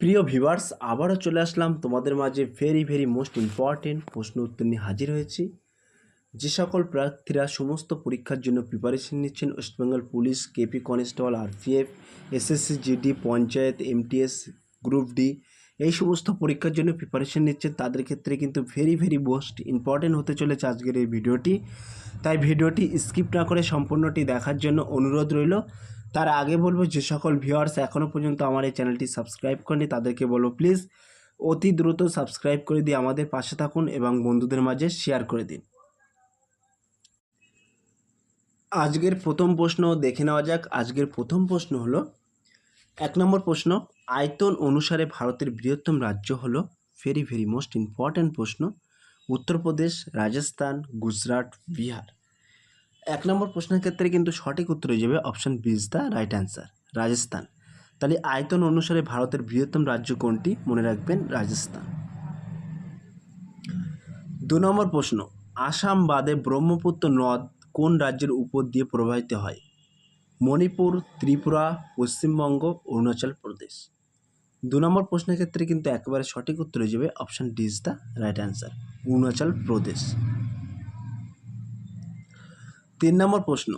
প্রিয় ভিভার্স আবারও চলে আসলাম তোমাদের মাঝে ভেরি ভেরি মোস্ট ইম্পর্টেন্ট প্রশ্ন উত্তর নিয়ে হাজির হয়েছি। যে সকল প্রার্থীরা সমস্ত পরীক্ষার জন্য প্রিপারেশন নিচ্ছেন West Bengal police KP constable RPF SSC GD panchayat MTS group D এই সমস্ত পরীক্ষার জন্য প্রিপারেশন নিচ্ছেন। তাদের ক্ষেত্রে কিন্তু ভেরি ভেরি মোস্ট ইম্পর্টেন্ট হতে চলেছে আজকের এই ভিডিওটি। তাই ভিডিওটি স্কিপ না করে সম্পূর্ণটি দেখার জন্য অনুরোধ রইল। তার আগে বলব, যে সকল ভিউয়ার্স এখনও পর্যন্ত আমার এই চ্যানেলটি সাবস্ক্রাইব করেনি তাদেরকে বলব প্লিজ অতি দ্রুত সাবস্ক্রাইব করে দিয়ে আমাদের পাশে থাকুন এবং বন্ধুদের মাঝে শেয়ার করে দিন। আজকের প্রথম প্রশ্ন দেখে নেওয়া যাক। আজকের প্রথম প্রশ্ন হলো, এক নম্বর প্রশ্ন, আয়তন অনুসারে ভারতের বৃহত্তম রাজ্য হলো ভেরি ভেরি মোস্ট ইম্পর্ট্যান্ট প্রশ্ন। উত্তরপ্রদেশ, রাজস্থান, গুজরাট, বিহার। এক নম্বর প্রশ্নের ক্ষেত্রে কিন্তু সঠিক উত্তর হয়ে যাবে option B is the right answer Rajasthan. তাহলে আয়তন অনুসারে ভারতের বৃহত্তম রাজ্য কোনটি? মনে রাখবেন রাজস্থান। দু নম্বর প্রশ্ন, আসাম বাদে ব্রহ্মপুত্র নদ কোন রাজ্যের উপর দিয়ে প্রবাহিত হয়? মণিপুর, ত্রিপুরা, পশ্চিমবঙ্গ, অরুণাচল প্রদেশ। দু নম্বর প্রশ্নের ক্ষেত্রে কিন্তু একেবারে সঠিক উত্তর হয়ে যাবে option D is the right answer Arunachal Pradesh. তিন নম্বর প্রশ্ন,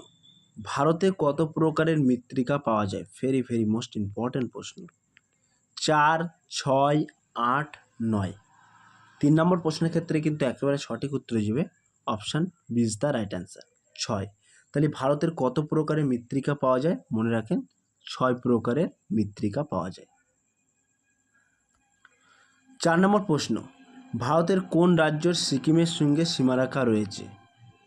ভারতে কত প্রকারের মৃত্তিকা পাওয়া যায়? ভেরি ভেরি মোস্ট ইম্পর্ট্যান্ট প্রশ্ন। চার, ছয়, আট, নয়। তিন নম্বর প্রশ্নের ক্ষেত্রে কিন্তু একেবারে সঠিক উত্তর যাবে option B is the right answer ছয়, তাহলে ভারতের কত প্রকারের মৃত্তিকা পাওয়া যায়? মনে রাখেন, ছয় প্রকারের মৃত্তিকা পাওয়া যায়। চার নম্বর প্রশ্ন, ভারতের কোন রাজ্যের সিকিমের সঙ্গে সীমারেখা রয়েছে?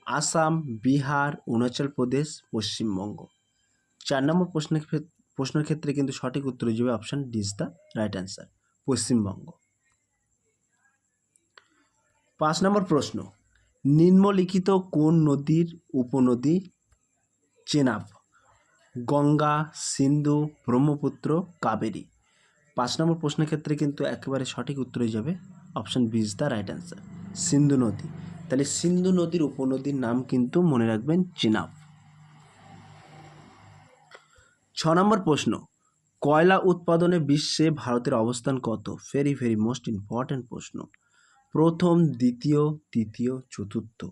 আসাম, বিহার, অরুণাচল প্রদেশ, পশ্চিমবঙ্গ। চার নম্বর প্রশ্নের ক্ষেত- প্রশ্নের ক্ষেত্রে কিন্তু সঠিক উত্তর যাবে option D is the right answer Paschimbanga. পাঁচ নম্বর প্রশ্ন, নিম্নলিখিত কোন নদীর উপনদী চেনাব? গঙ্গা, সিন্ধু, ব্রহ্মপুত্র, কাবেরী। পাঁচ নম্বর প্রশ্নের ক্ষেত্রে কিন্তু একেবারে সঠিক উত্তর হয়ে যাবে option B is the right answer Sindhu নদী। তাহলে সিন্ধু নদীর উপনদীর নাম কিন্তু মনে রাখবেন চিনাব। ছ নম্বর প্রশ্ন, কয়লা উৎপাদনে বিশ্বে ভারতের অবস্থান কত? ভেরি ভেরি মোস্ট ইম্পর্ট্যান্ট প্রশ্ন। প্রথম, দ্বিতীয়, তৃতীয়, চতুর্থ।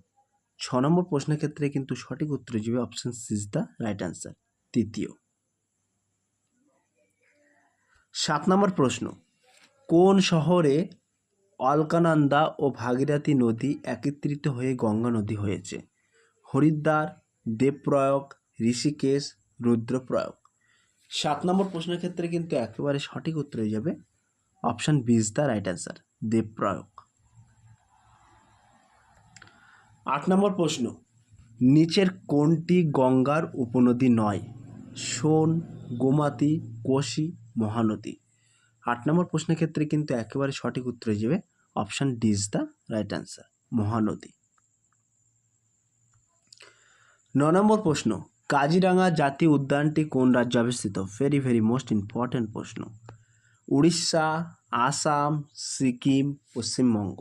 ছ নম্বর প্রশ্নের ক্ষেত্রে কিন্তু সঠিক উত্তর যাবে option C is the right answer তৃতীয়। সাত নম্বর প্রশ্ন, কোন শহরে অলকানন্দা ও ভাগীরথী নদী একত্রিত হয়ে গঙ্গা নদী হয়েছে। হরিদ্বার, দেবপ্রয়াগ, ঋষিকেশ, রুদ্রপ্রয়াগ। সাত নম্বর প্রশ্নের ক্ষেত্রে কিন্তু একেবারে সঠিক উত্তর হয়ে যাবে option B is the right answer, Devprayag. আট নম্বর প্রশ্ন, নিচের কোনটি গঙ্গার উপনদী নয়? সোন গোমাতি, কোশি, মহানদী। আট নম্বর প্রশ্নের ক্ষেত্রে কিন্তু একেবারে সঠিক উত্তর হয়ে যাবে option D is the right answer Mahanadi. ন নম্বর প্রশ্ন, কাজিরাঙা জাতীয় উদ্যানটি কোন রাজ্যে অবস্থিত? ভেরি ভেরি মোস্ট ইম্পর্ট্যান্ট প্রশ্ন। উড়িষ্যা, আসাম, সিকিম, পশ্চিমবঙ্গ।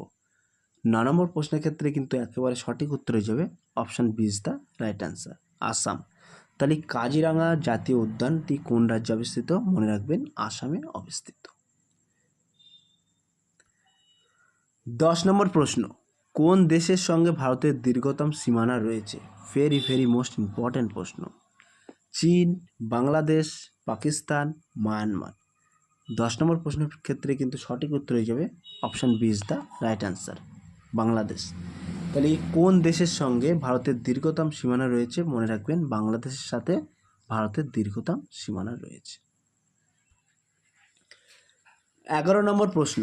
ন নম্বর প্রশ্নের ক্ষেত্রে কিন্তু একেবারে সঠিক উত্তর হয়ে যাবে option B is the right answer Assam. তাহলে কাজিরাঙা জাতীয় উদ্যানটি কোন রাজ্যে অবস্থিত? মনে রাখবেন আসামে অবস্থিত। দশ নম্বর প্রশ্ন, কোন দেশের সঙ্গে ভারতের দীর্ঘতম সীমানা রয়েছে? ভেরি ভেরি মোস্ট ইম্পর্ট্যান্ট প্রশ্ন। চীন, বাংলাদেশ, পাকিস্তান, মায়ানমার। দশ নম্বর প্রশ্নের ক্ষেত্রে কিন্তু সঠিক উত্তর হয়ে যাবে option B is the right answer, Bangladesh. তাহলে কোন দেশের সঙ্গে ভারতের দীর্ঘতম সীমানা রয়েছে মনে রাখবেন? বাংলাদেশের সাথে ভারতের দীর্ঘতম সীমানা রয়েছে। এগারো নম্বর প্রশ্ন,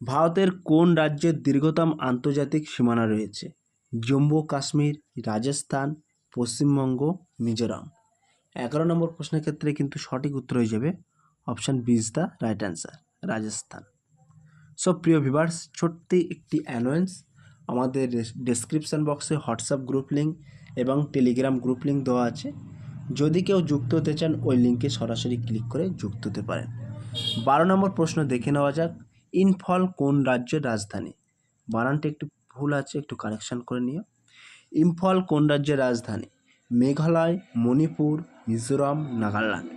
ভারতের কোন রাজ্যের দীর্ঘতম আন্তর্জাতিক সীমানা রয়েছে? জম্মু, কাশ্মীর, রাজস্থান, পশ্চিমবঙ্গ, মিজোরাম। এগারো নম্বর প্রশ্নের ক্ষেত্রে কিন্তু সঠিক উত্তর হয়ে যাবে option B is the right answer, Rajasthan. সব প্রিয় ভিভার্স ছোট্ট একটি অ্যানোয়েন্স আমাদের ডেসক্রিপশান বক্সে হোয়াটসঅ্যাপ গ্রুপ লিঙ্ক এবং টেলিগ্রাম গ্রুপ লিঙ্ক দেওয়া আছে। যদি কেউ যুক্ত হতে চান, ওই লিঙ্কে সরাসরি ক্লিক করে যুক্ত হতে পারেন। বারো নম্বর প্রশ্ন দেখে নেওয়া যাক ইনফল কোন রাজ্যের রাজধানী? বানানটা একটু ভুল আছে, একটু কারেকশান করে নিও। ইম্ফল কোন রাজ্যের রাজধানী? মেঘালয়, মণিপুর, মিজোরাম, নাগাল্যান্ড।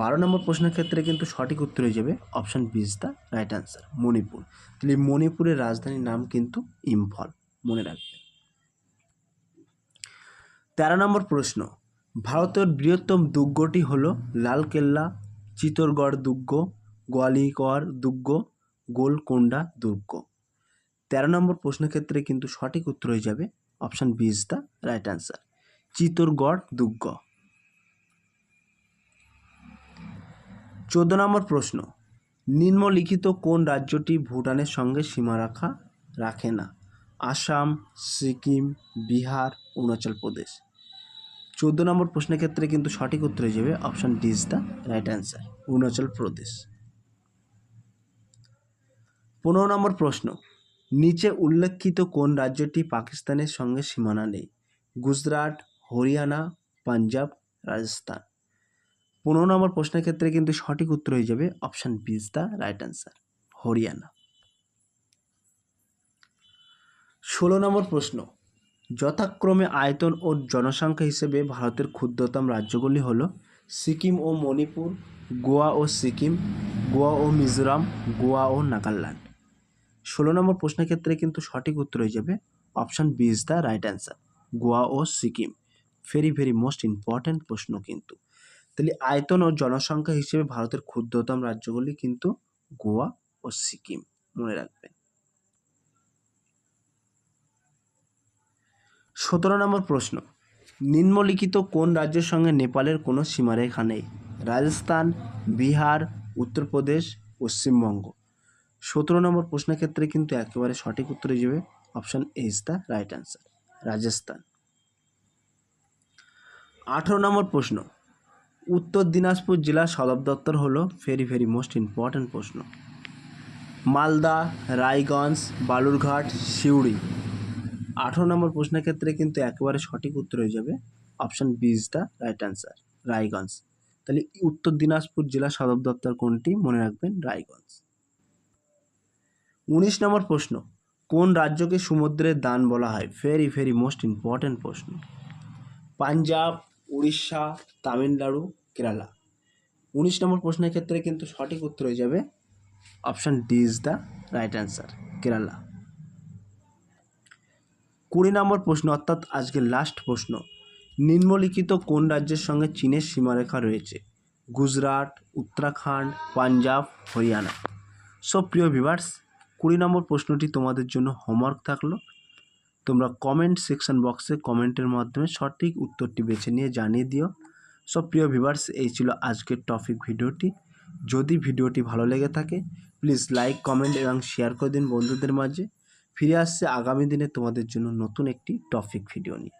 বারো নম্বর প্রশ্নের ক্ষেত্রে কিন্তু সঠিক উত্তর হয়ে যাবে option B is the right answer Manipur. তাহলে মণিপুরের রাজধানীর নাম কিন্তু ইম্ফল, মনে রাখবেন তেরো নম্বর প্রশ্ন, ভারতের বৃহত্তম দুর্গটি হল লালকেল্লা চিত্তরগড় দুর্গ, গোয়ালিয়র দুর্গ, গোলকোন্ডা দুর্গ। তেরো নম্বর প্রশ্নের ক্ষেত্রে কিন্তু সঠিক উত্তর হয়ে যাবে option B is the right answer Chittorgarh দুর্গ। চোদ্দ নম্বর প্রশ্ন, নিম্নলিখিত কোন রাজ্যটি ভুটানের সঙ্গে সীমারেখা রাখে না? আসাম, সিকিম, বিহার, অরুণাচল প্রদেশ। চোদ্দ নম্বর প্রশ্নের ক্ষেত্রে কিন্তু সঠিক উত্তর হয়ে যাবে option D is the right answer Arunachal Pradesh. পনেরো নম্বর প্রশ্ন, নিচে উল্লেখিত কোন রাজ্যটি পাকিস্তানের সঙ্গে সীমানা নেই? গুজরাট, হরিয়ানা, পাঞ্জাব, রাজস্থান। পনেরো নম্বর প্রশ্নের ক্ষেত্রে কিন্তু সঠিক উত্তর হয়ে যাবে option B is the right answer, Haryana. ষোলো নম্বর প্রশ্ন, যথাক্রমে আয়তন ও জনসংখ্যা হিসেবে ভারতের ক্ষুদ্রতম রাজ্যগুলি হল সিকিম ও মণিপুর, গোয়া ও সিকিম, গোয়া ও মিজোরাম, গোয়া ও নাগাল্যান্ড। ষোলো নম্বর প্রশ্নের ক্ষেত্রে কিন্তু সঠিক উত্তর হয়ে যাবে option B is the right answer, Goa O Sikkim. Very very most important প্রশ্ন কিন্তু। তাহলে আয়তন ও জনসংখ্যা হিসেবে ভারতের ক্ষুদ্রতম রাজ্যগুলি কিন্তু গোয়া ও সিকিম, মনে রাখবেন। সতেরো নম্বর প্রশ্ন, নিম্নলিখিত কোন রাজ্যের সঙ্গে নেপালের কোনো সীমারেখা নেই? রাজস্থান, বিহার, উত্তরপ্রদেশ, পশ্চিমবঙ্গ। সতেরো নম্বর প্রশ্নের ক্ষেত্রে কিন্তু একেবারে সঠিক উত্তর হিসেবে option A is the right answer Rajasthan. আঠেরো নম্বর প্রশ্ন উত্তর দিনাজপুর জেলার সদর দপ্তর হলো ভেরি ভেরি মোস্ট ইম্পর্ট্যান্ট প্রশ্ন। মালদা, রায়গঞ্জ, বালুরঘাট, সিউড়ি। আঠেরো নম্বর প্রশ্নের ক্ষেত্রে কিন্তু একেবারে সঠিক উত্তর হয়ে যাবে option B is the right answer Raiganj. তাহলে উত্তর দিনাজপুর জেলা সদর দপ্তর কোনটি? মনে রাখবেন রায়গঞ্জ। উনিশ নম্বর প্রশ্ন, কোন রাজ্যকে সমুদ্রের দান বলা হয়? ভেরি ভেরি মোস্ট ইম্পর্ট্যান্ট প্রশ্ন। পাঞ্জাব উড়িষ্যা, তামিলনাড়ু, কেরালা। উনিশ নম্বর প্রশ্নের ক্ষেত্রে কিন্তু সঠিক উত্তর হয়ে যাবে option D is the right answer, Kerala. কুড়ি নম্বর প্রশ্ন, অর্থাৎ আজকের লাস্ট প্রশ্ন, নিম্নলিখিত কোন রাজ্যের সঙ্গে চীনের সীমারেখা রয়েছে? গুজরাট, উত্তরাখণ্ড, পাঞ্জাব, হরিয়ানা। সো প্রিয় ভিভার্স কুড়ি নম্বর প্রশ্নটি তোমাদের জন্য হোমওয়ার্ক থাকল। তোমরা কমেন্ট সেকশন বক্সে কমেন্টের মাধ্যমে সঠিক উত্তরটি বেছে নিয়ে জানিয়ে দিও। সব প্রিয় ভিভার্স এই ছিল আজকের টপিক ভিডিওটি। যদি ভিডিওটি ভালো লেগে থাকে প্লিজ লাইক কমেন্ট এবং শেয়ার করে দিন বন্ধুদের মাঝে। ফিরে আসছে আগামী দিনে তোমাদের জন্য নতুন একটি টপিক ভিডিও নিয়ে।